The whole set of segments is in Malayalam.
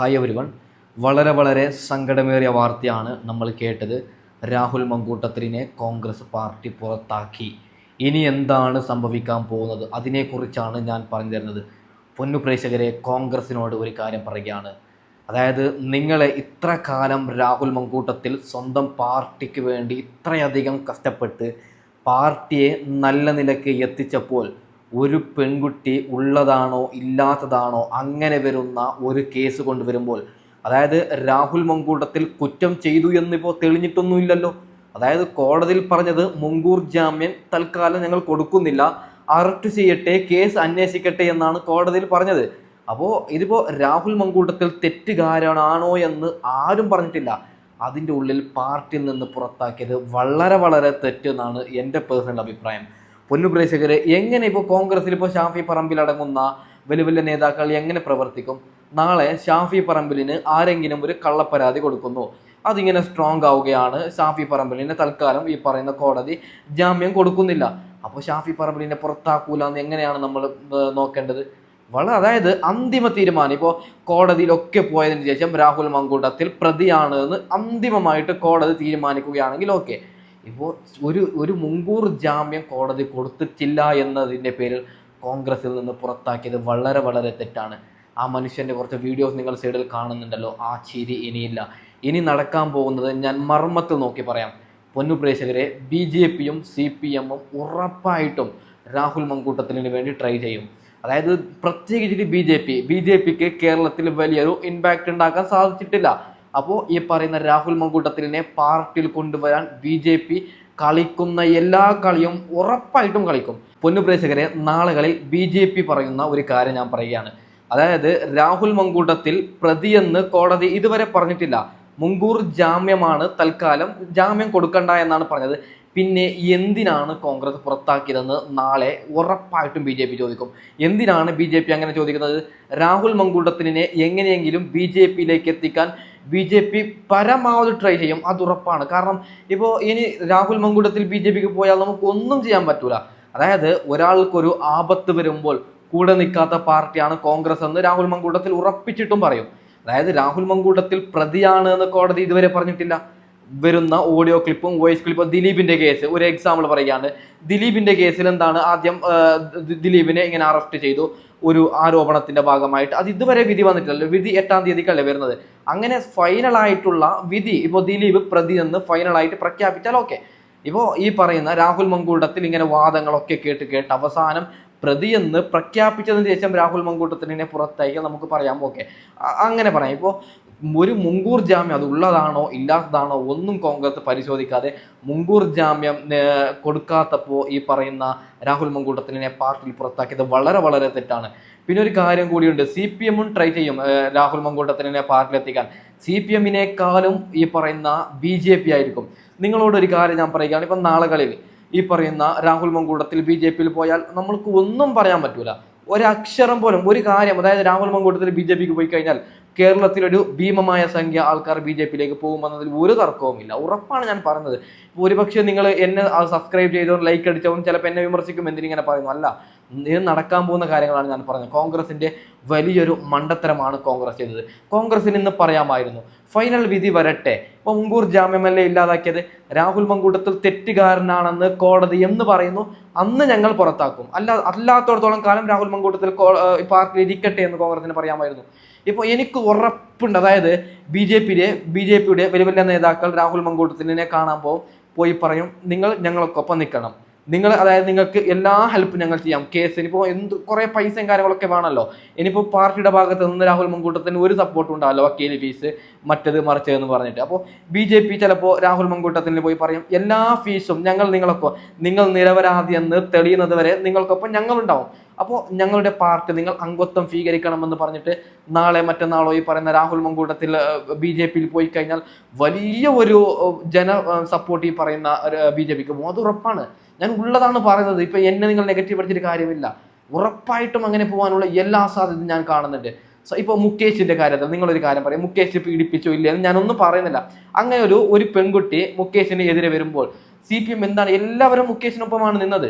ഹായ് എവരിവൺ വളരെ വളരെ സങ്കടമേറിയ വാർത്തയാണ് നമ്മൾ കേട്ടത്. രാഹുൽ മങ്കൂട്ടത്തിനെ കോൺഗ്രസ് പാർട്ടി പുറത്താക്കി. ഇനി എന്താണ് സംഭവിക്കാൻ പോകുന്നത്? അതിനെക്കുറിച്ചാണ് ഞാൻ പറഞ്ഞു തരുന്നത്. പൊന്നു പ്രേക്ഷകരെ കോൺഗ്രസിനോട് ഒരു കാര്യം പറയുകയാണ്. അതായത് നിങ്ങളെ ഇത്ര കാലം രാഹുൽ മങ്കൂട്ടത്തിൽ സ്വന്തം പാർട്ടിക്ക് വേണ്ടി ഇത്രയധികം കഷ്ടപ്പെട്ട് പാർട്ടിയെ നല്ല നിലയ്ക്ക് എത്തിച്ചപ്പോൾ ഒരു പെൺകുട്ടി ഉള്ളതാണോ ഇല്ലാത്തതാണോ അങ്ങനെ വരുന്ന ഒരു കേസ് കൊണ്ടുവരുമ്പോൾ അതായത് രാഹുൽ മങ്കൂട്ടത്തിൽ കുറ്റം ചെയ്തു എന്നിപ്പോൾ തെളിഞ്ഞിട്ടൊന്നുമില്ലല്ലോ. അതായത് കോടതിയിൽ പറഞ്ഞത് മുൻകൂർ ജാമ്യം തൽക്കാലം ഞങ്ങൾ കൊടുക്കുന്നില്ല അറസ്റ്റ് ചെയ്യട്ടെ കേസ് അന്വേഷിക്കട്ടെ എന്നാണ് കോടതിയിൽ പറഞ്ഞത്. അപ്പോൾ ഇതിപ്പോൾ രാഹുൽ മങ്കൂട്ടത്തിൽ തെറ്റുകാരനാണോ എന്ന് ആരും പറഞ്ഞിട്ടില്ല. അതിന്റെ ഉള്ളിൽ പാർട്ടിയിൽ നിന്ന് പുറത്താക്കിയത് വളരെ വളരെ തെറ്റെന്നാണ് എന്റെ പേഴ്സണൽ അഭിപ്രായം. പൊന്നു പ്രേക്ഷകരെ എങ്ങനെ ഇപ്പോൾ കോൺഗ്രസിൽ ഇപ്പോൾ ഷാഫി പറമ്പിലടങ്ങുന്ന വലിയ വലിയ നേതാക്കൾ എങ്ങനെ പ്രവർത്തിക്കും? നാളെ ഷാഫി പറമ്പിലിന് ആരെങ്കിലും ഒരു കള്ളപ്പരാതി കൊടുക്കുന്നു. അതിങ്ങനെ സ്ട്രോങ് ആവുകയാണ് ഷാഫി പറമ്പിലിന്. തൽക്കാലം ഈ പറയുന്ന കോടതി ജാമ്യം കൊടുക്കുന്നില്ല. അപ്പോൾ ഷാഫി പറമ്പിലിനെ പുറത്താക്കൂല എന്ന് എങ്ങനെയാണ് നമ്മൾ നോക്കേണ്ടത്? വളരെ അതായത് അന്തിമ തീരുമാനം. ഇപ്പോൾ കോടതിയിലൊക്കെ പോയതിന് ശേഷം രാഹുൽ മങ്കൂട്ടത്തിൽ പ്രതിയാണ് എന്ന് അന്തിമമായിട്ട് കോടതി തീരുമാനിക്കുകയാണെങ്കിൽ ഓക്കെ. ഇപ്പോൾ ഒരു ഒരു മുൻകൂർ ജാമ്യം കോടതി കൊടുത്തിട്ടില്ല എന്നതിന്റെ പേരിൽ കോൺഗ്രസിൽ നിന്ന് പുറത്താക്കിയത് വളരെ വളരെ തെറ്റാണ്. ആ മനുഷ്യന്റെ കുറച്ച് വീഡിയോസ് നിങ്ങൾ സൈഡിൽ കാണുന്നുണ്ടല്ലോ. ആ ചിരി ഇനിയില്ല. ഇനി നടക്കാൻ പോകുന്നത് ഞാൻ മർമ്മത്തിൽ നോക്കി പറയാം. പൊന്നു പ്രേക്ഷകരെ ബി ജെ പിയും സി പി എമ്മും ഉറപ്പായിട്ടും രാഹുൽ മങ്കൂട്ടത്തിന് വേണ്ടി ട്രൈ ചെയ്യും. അതായത് പ്രത്യേകിച്ചിട്ട് B J P. B J പിക്ക് കേരളത്തിൽ വലിയൊരു ഇമ്പാക്റ്റ് ഉണ്ടാക്കാൻ സാധിച്ചിട്ടില്ല. അപ്പോൾ ഈ പറയുന്ന രാഹുൽ മങ്കൂട്ടത്തിനെ പാർട്ടിയിൽ കൊണ്ടുവരാൻ ബി ജെ പി കളിക്കുന്ന എല്ലാ കളിയും ഉറപ്പായിട്ടും കളിക്കും. പൊന്നു പ്രേക്ഷകരെ നാളുകളിൽ ബി ജെ പി പറയുന്ന ഒരു കാര്യം ഞാൻ പറയുകയാണ്. അതായത് രാഹുൽ മങ്കൂട്ടത്തിൽ പ്രതിയെന്ന് കോടതി ഇതുവരെ പറഞ്ഞിട്ടില്ല. മുങ്കൂർ ജാമ്യമാണ് തൽക്കാലം ജാമ്യം കൊടുക്കണ്ട എന്നാണ് പറഞ്ഞത്. പിന്നെ എന്തിനാണ് കോൺഗ്രസ് പുറത്താക്കിയതെന്ന് നാളെ ഉറപ്പായിട്ടും ബി ജെ പി ചോദിക്കും. എന്തിനാണ് ബി ജെ പി അങ്ങനെ ചോദിക്കുന്നത്? രാഹുൽ മങ്കൂട്ടത്തിനെ എങ്ങനെയെങ്കിലും ബി ജെ പിയിലേക്ക് എത്തിക്കാൻ ബി ജെ പി പരമാവധി ട്രൈ ചെയ്യും. അത് ഉറപ്പാണ്. കാരണം ഇപ്പോൾ ഇനി രാഹുൽ മങ്കുടത്തിൽ ബി ജെ പിക്ക് പോയാൽ നമുക്ക് ഒന്നും ചെയ്യാൻ പറ്റൂല. അതായത് ഒരാൾക്കൊരു ആപത്ത് വരുമ്പോൾ കൂടെ നിൽക്കാത്ത പാർട്ടിയാണ് കോൺഗ്രസ് എന്ന് രാഹുൽ മങ്കൂട്ടത്തിൽ ഉറപ്പിച്ചിട്ടും പറയും. അതായത് രാഹുൽ മങ്കൂട്ടത്തിൽ പ്രതിയാണ് എന്ന് കോടതി ഇതുവരെ പറഞ്ഞിട്ടില്ല. വരുന്ന ഓഡിയോ ക്ലിപ്പും വോയിസ് ക്ലിപ്പും ദിലീപിന്റെ കേസ് ഒരു എക്സാമ്പിൾ പറയുകയാണ്. ദിലീപിന്റെ കേസിൽ എന്താണ് ആദ്യം ദിലീപിനെ ഇങ്ങനെ അറസ്റ്റ് ചെയ്തു. ഒരു ആരോപണത്തിന്റെ ഭാഗമായിട്ട്. അത് ഇതുവരെ വിധി വന്നിട്ടില്ലല്ലോ. വിധി എട്ടാം തീയതിക്കല്ലേ വരുന്നത്. അങ്ങനെ ഫൈനലായിട്ടുള്ള വിധി ഇപ്പോൾ ദിലീപ് പ്രതി എന്ന് ഫൈനലായിട്ട് പ്രഖ്യാപിച്ചാൽ ഓക്കെ ഇപ്പോൾ ഈ പറയുന്ന രാഹുൽ മങ്കൂട്ടത്തിൽ ഇങ്ങനെ വാദങ്ങളൊക്കെ കേട്ട് കേട്ട് അവസാനം പ്രതിയെന്ന് പ്രഖ്യാപിച്ചതിന് ശേഷം രാഹുൽ മങ്കൂട്ടത്തിനെ പുറത്താക്കി നമുക്ക് പറയാം ഓക്കെ അങ്ങനെ പറയാം. ഇപ്പോൾ ഒരു മുൻകൂർ ജാമ്യം അത് ഉള്ളതാണോ ഇല്ലാത്തതാണോ ഒന്നും കോൺഗ്രസ് പരിശോധിക്കാതെ മുൻകൂർ ജാമ്യം കൊടുക്കാത്തപ്പോൾ ഈ പറയുന്ന രാഹുൽ മങ്കൂട്ടത്തിനെ പാർട്ടിയിൽ പുറത്താക്കിയത് വളരെ വളരെ തെറ്റാണ്. പിന്നെ ഒരു കാര്യം കൂടിയുണ്ട് സി പി എമ്മും ട്രൈ ചെയ്യും രാഹുൽ മങ്കൂട്ടത്തിനെ പാർട്ടിയിലെത്തിക്കാൻ. സി പി എമ്മിനേക്കാളും ഈ പറയുന്ന ബി ജെ പി ആയിരിക്കും. നിങ്ങളോടൊരു കാര്യം ഞാൻ പറയുകയാണ് ഇപ്പം നാളുകളിൽ ഈ പറയുന്ന രാഹുൽ മങ്കൂട്ടത്തിൽ ബി ജെ പിയിൽ പോയാൽ നമ്മൾക്ക് ഒന്നും പറയാൻ പറ്റൂല. ഒരക്ഷരം പോലും ഒരു കാര്യം അതായത് രാഹുൽ മങ്കൂട്ടത്തിൽ ബി ജെ പിക്ക് പോയി കഴിഞ്ഞാൽ കേരളത്തിലൊരു ഭീമമായ സംഖ്യ ആൾക്കാർ ബി ജെ പിയിലേക്ക് പോകുമെന്നതിൽ ഒരു തർക്കവുമില്ല. ഉറപ്പാണ് ഞാൻ പറഞ്ഞത് ഒരുപക്ഷെ നിങ്ങൾ എന്നെ സബ്സ്ക്രൈബ് ചെയ്തോ ലൈക്ക് അടിച്ചോ ചിലപ്പോൾ എന്നെ വിമർശിക്കും എന്തിനിങ്ങനെ പറയുന്നു. അല്ല ഇത് നടക്കാൻ പോകുന്ന കാര്യങ്ങളാണ് ഞാൻ പറഞ്ഞത്. കോൺഗ്രസിന്റെ വലിയൊരു മണ്ടത്തരമാണ് കോൺഗ്രസ് ചെയ്തത്. കോൺഗ്രസിന് ഇന്ന് പറയാമായിരുന്നു ഫൈനൽ വിധി വരട്ടെ. ഇപ്പോൾ മുൻകൂർ ജാമ്യമല്ലേ ഇല്ലാതാക്കിയത് രാഹുൽ മങ്കൂട്ടത്തിൽ തെറ്റുകാരനാണെന്ന് കോടതി എന്ന് പറയുന്നു. അന്ന് ഞങ്ങൾ പുറത്താക്കും. അല്ല അല്ലാത്തടത്തോളം കാലം രാഹുൽ മങ്കൂട്ടത്തിൽ പാർട്ടിയിൽ ഇരിക്കട്ടെ എന്ന് കോൺഗ്രസിന് പറയാമായിരുന്നു. ഇപ്പോൾ എനിക്ക് ഉറപ്പുണ്ട്. അതായത് ബി ജെ പിയിലെ ബി ജെ പിയുടെ വലിയ വലിയ നേതാക്കൾ രാഹുൽ മങ്കൂട്ടത്തിനെ കാണാൻ പോകും പോയി പറയും നിങ്ങൾ ഞങ്ങൾക്കൊപ്പം നിൽക്കണം. നിങ്ങൾ അതായത് നിങ്ങൾക്ക് എല്ലാ ഹെൽപ്പും ഞങ്ങൾ ചെയ്യാം. കേസ് ഇനിയിപ്പോൾ എന്ത് കുറേ പൈസയും കാര്യങ്ങളൊക്കെ വേണമല്ലോ. ഇനിയിപ്പോൾ പാർട്ടിയുടെ ഭാഗത്ത് നിന്ന് രാഹുൽ മങ്കൂട്ടത്തിന് ഒരു സപ്പോർട്ടും ഉണ്ടാവില്ല വക്കീൽ ഫീസ് മറ്റത് മറിച്ചത് എന്ന് പറഞ്ഞിട്ട്. അപ്പോൾ ബി ജെ പി ചിലപ്പോൾ രാഹുൽ മങ്കൂട്ടത്തിന് പോയി പറയും എല്ലാ ഫീസും ഞങ്ങൾ നിങ്ങളൊപ്പം നിങ്ങൾ നിരപരാധി എന്ന് തെളിയുന്നത് വരെ നിങ്ങൾക്കൊപ്പം ഞങ്ങളുണ്ടാവും. അപ്പോൾ ഞങ്ങളുടെ പാർട്ടി നിങ്ങൾ അംഗത്വം സ്വീകരിക്കണമെന്ന് പറഞ്ഞിട്ട് നാളെ മറ്റന്നാളോ ഈ പറയുന്ന രാഹുൽ മങ്കൂട്ടത്തിൽ ബി ജെ പിയിൽ പോയി കഴിഞ്ഞാൽ വലിയ ഒരു ജന സപ്പോർട്ട് ഈ പറയുന്ന ബി ജെ പിക്ക് പോകും. അത് ഉറപ്പാണ്. ഞാൻ ഉള്ളതാണ് പറയുന്നത്. ഇപ്പൊ എന്നെ നിങ്ങൾ നെഗറ്റീവ് അടിച്ചിട്ട് കാര്യമില്ല. ഉറപ്പായിട്ടും അങ്ങനെ പോകാനുള്ള എല്ലാ സാധ്യതയും ഞാൻ കാണുന്നുണ്ട്. സോ ഇപ്പോൾ മുകേഷിന്റെ കാര്യത്തിൽ നിങ്ങളൊരു കാര്യം പറയും. മുകേഷ് പീഡിപ്പിച്ചോ ഇല്ല എന്ന് ഞാനൊന്നും പറയുന്നില്ല. അങ്ങനെ ഒരു ഒരു പെൺകുട്ടി മുകേഷിന് എതിരെ വരുമ്പോൾ സി പി എം എന്താണ്? എല്ലാവരും മുകേഷിനൊപ്പമാണ് നിന്നത്.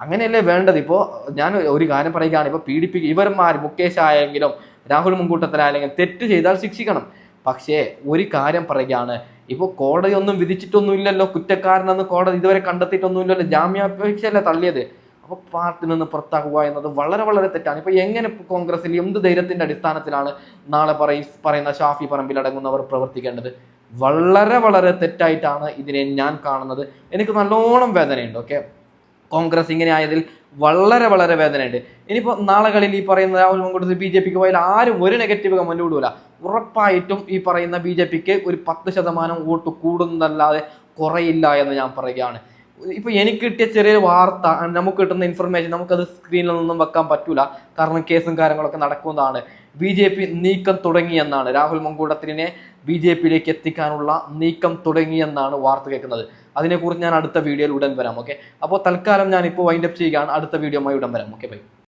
അങ്ങനെയല്ലേ വേണ്ടത്? ഇപ്പോൾ ഞാൻ ഒരു കാര്യം പറയുകയാണ്. ഇപ്പോൾ പീഡിപ്പിക്കുക ഇവന്മാർ മുകേഷ് ആയെങ്കിലും രാഹുൽ മുൻകൂട്ടത്തിലായാലും തെറ്റ് ചെയ്താൽ ശിക്ഷിക്കണം. പക്ഷേ ഒരു കാര്യം പറയുകയാണ്. ഇപ്പോൾ കോടതി ഒന്നും വിധിച്ചിട്ടൊന്നുമില്ലല്ലോ കുറ്റക്കാരനെന്ന് കോടതി ഇതുവരെ കണ്ടെത്തിയിട്ടൊന്നുമില്ലല്ലോ ജാമ്യാപേക്ഷയല്ലേ തള്ളിയത്? അപ്പോൾ പാർട്ടി നിന്ന് പുറത്താക്കുക എന്നത് വളരെ വളരെ തെറ്റാണ്. ഇപ്പോൾ എങ്ങനെ കോൺഗ്രസിൽ എന്ത് ധൈര്യത്തിന്റെ അടിസ്ഥാനത്തിലാണ് നാളെ പറയും പറയുന്ന ഷാഫി പറമ്പിൽ അടങ്ങുന്നവർ പ്രവർത്തിക്കേണ്ടത്? വളരെ വളരെ തെറ്റായിട്ടാണ് ഇതിനെ ഞാൻ കാണുന്നത്. എനിക്ക് നല്ലോണം വേദനയുണ്ട് ഓക്കെ കോൺഗ്രസ് ഇങ്ങനെ ആയതിൽ വളരെ വളരെ വേദനയുണ്ട്. ഇനിയിപ്പോൾ നാളുകളിൽ ഈ പറയുന്ന രാഹുൽ മുൻകൂട്ടത്തിൽ ബി ജെ പിക്ക് പോയാൽ ആരും ഒരു നെഗറ്റീവ് കമന്റ് വിടൂല ഉറപ്പായിട്ടും ഈ പറയുന്ന ബി ജെ പിക്ക് ഒരു പത്ത് ശതമാനം വോട്ട് കൂടുന്നതല്ലാതെ കുറയില്ല എന്ന് ഞാൻ പറയുകയാണ്. ഇപ്പൊ എനിക്ക് കിട്ടിയ ചെറിയ വാർത്ത നമുക്ക് കിട്ടുന്ന ഇൻഫർമേഷൻ നമുക്കത് സ്ക്രീനിലൊന്നും വെക്കാൻ പറ്റൂല. കാരണം കേസും കാര്യങ്ങളൊക്കെ നടക്കുന്നതാണ്. ബി ജെ പി നീക്കം തുടങ്ങിയെന്നാണ് രാഹുൽ മങ്കൂട്ടത്തിനെ ബി ജെ പിയിലേക്ക് എത്തിക്കാനുള്ള നീക്കം തുടങ്ങിയെന്നാണ് വാർത്ത കേൾക്കുന്നത്. അതിനെക്കുറിച്ച് ഞാൻ അടുത്ത വീഡിയോയിൽ ഉടൻ വരാം ഓക്കെ അപ്പോൾ തൽക്കാലം ഞാനിപ്പോൾ വൈൻഡപ്പ് ചെയ്യുകയാണ്. അടുത്ത വീഡിയോമായി ഉടൻ വരാം ഓക്കെ ബൈ